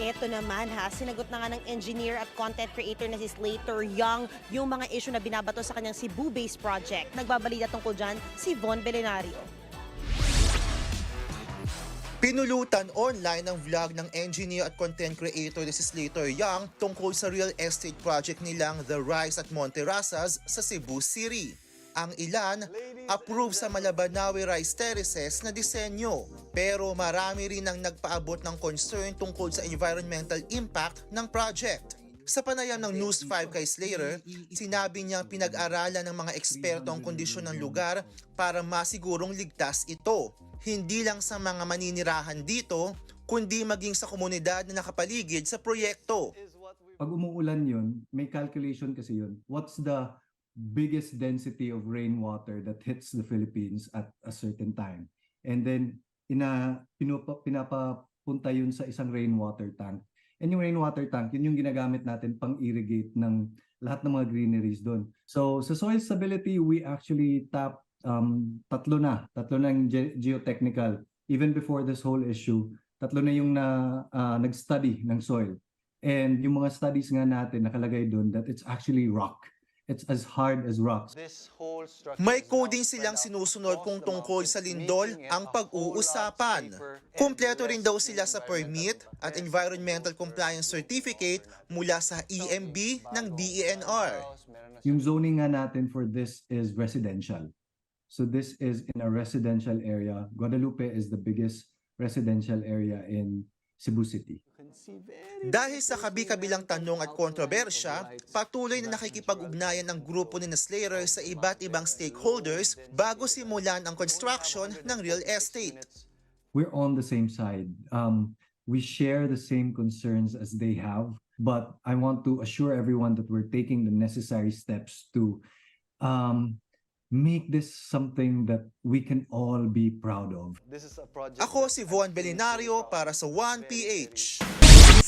Eto naman ha, sinagot na nga ng engineer at content creator na si Slater Young yung mga issue na binabato sa kanyang Cebu-based project. Nagbabalita tungkol dyan si Von Belenario. Pinulutan online ang vlog ng engineer at content creator na si Slater Young tungkol sa real estate project nilang The Rise at Monterasas sa Cebu City. Ang ilan, approve sa Malabanawe Rice Terraces na disenyo. Pero marami rin ang nagpaabot ng concern tungkol sa environmental impact ng project. Sa panayam ng News 5 kay Slater, sinabi niya pinag-aralan ng mga eksperto ang kondisyon ng lugar para masigurong ligtas ito. Hindi lang sa mga maninirahan dito, kundi maging sa komunidad na nakapaligid sa proyekto. pag umuulan yun, may calculation kasi yun. What's the biggest density of rainwater that hits the Philippines at a certain time? And then, ina, pinupa, pinapapunta yun sa isang rainwater tank. And yung rainwater tank, yun yung ginagamit natin pang-irrigate ng lahat ng mga greeneries doon. So, sa soil stability, we actually tap um, tatlo na. Tatlo na yung ge- geotechnical. Even before this whole issue, tatlo na yung na, ah, nag-study ng soil. And yung mga studies nga natin nakalagay doon that it's actually rock. It's as hard as rocks. May coding silang sinusunod kung tungkol sa lindol ang pag-uusapan. Kumpleto rin daw sila sa permit at environmental compliance certificate mula sa EMB ng DENR. Yung zoning nga natin for this is residential. So this is in a residential area. Guadalupe is the biggest residential area in Cebu City. Dahil sa kabi-kabilang tanong at kontrobersya, patuloy na nakikipag-ugnayan ng grupo ni Slater sa iba't ibang stakeholders bago simulan ang construction ng real estate. We're on the same side. Um, we share the same concerns as they have, but I want to assure everyone that we're taking the necessary steps to um, make this something that we can all be proud of. Ako si Von Belinario para sa 1PH.